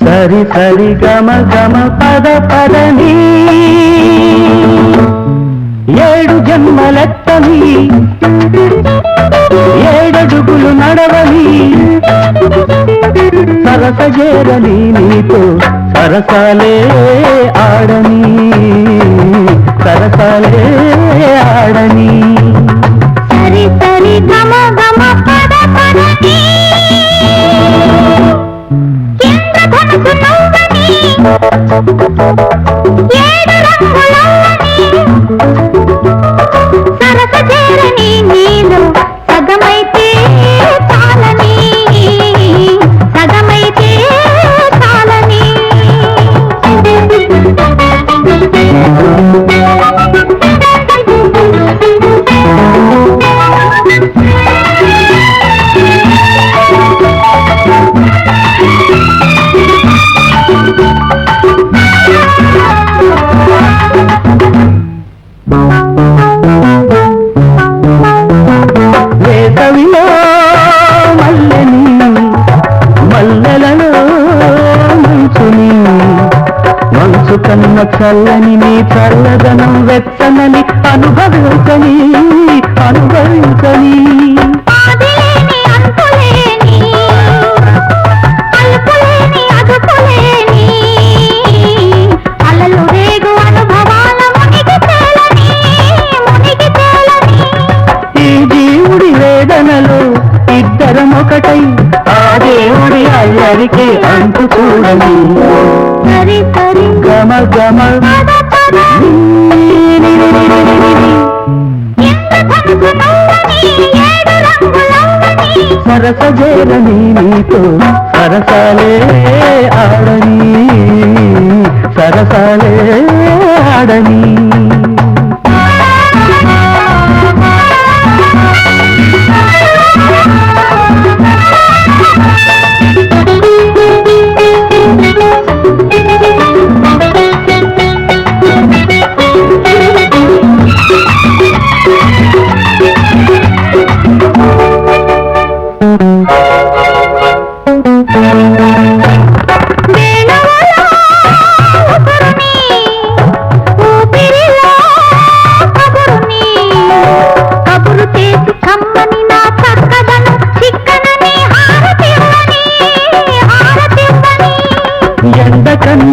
సరి సరి గమ గమ పద పదని ఏడు జన్మలెత్తని. ఏడడుగులు నడవని. సరసజేరని నీతో సరసాలే ఆడని. సరసాలే ఆడని. సరి సరి గమ గమ పద పదని ఏడు రంగులవ్వని మంచు కన్న చల్లని నీ చల్లదనం వెచ్చనని అనుభవించని అనుభవించని. వేదనలో ఇద్దరం ఒకటై ఆ దేవుడి అల్లరికి అంటు చూడని గమ గమ. సరసజేరని నీతో సరసాలే ఆడని. సరసాలే ఆడని.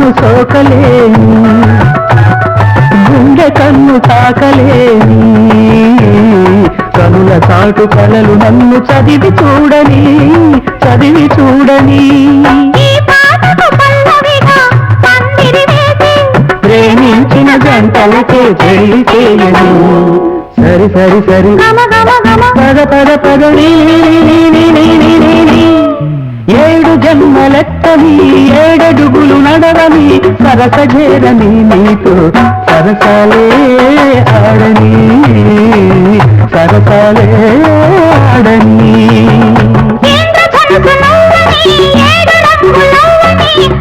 కన్ను సోకలేని గుండె కన్ను తాకలేని కనుల చాటు కలలు నన్ను చదివి చూడని చదివి చూడని ప్రేమించిన జంటలకే పెళ్ళి చేయను సరి సరి సరి పద పద పద నీ. ఏడు జన్మలెత్తని ఏడడుగులు నడవని సరసజేరని నీతో సరసాలే ఆడని సరసాలే ఆడని.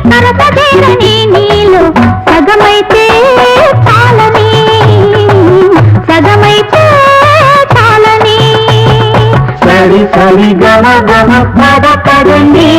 సరసజేరని నీలో సగమైతే చాలని సగమైతే సరి సరి గమ గమ పద పదండి.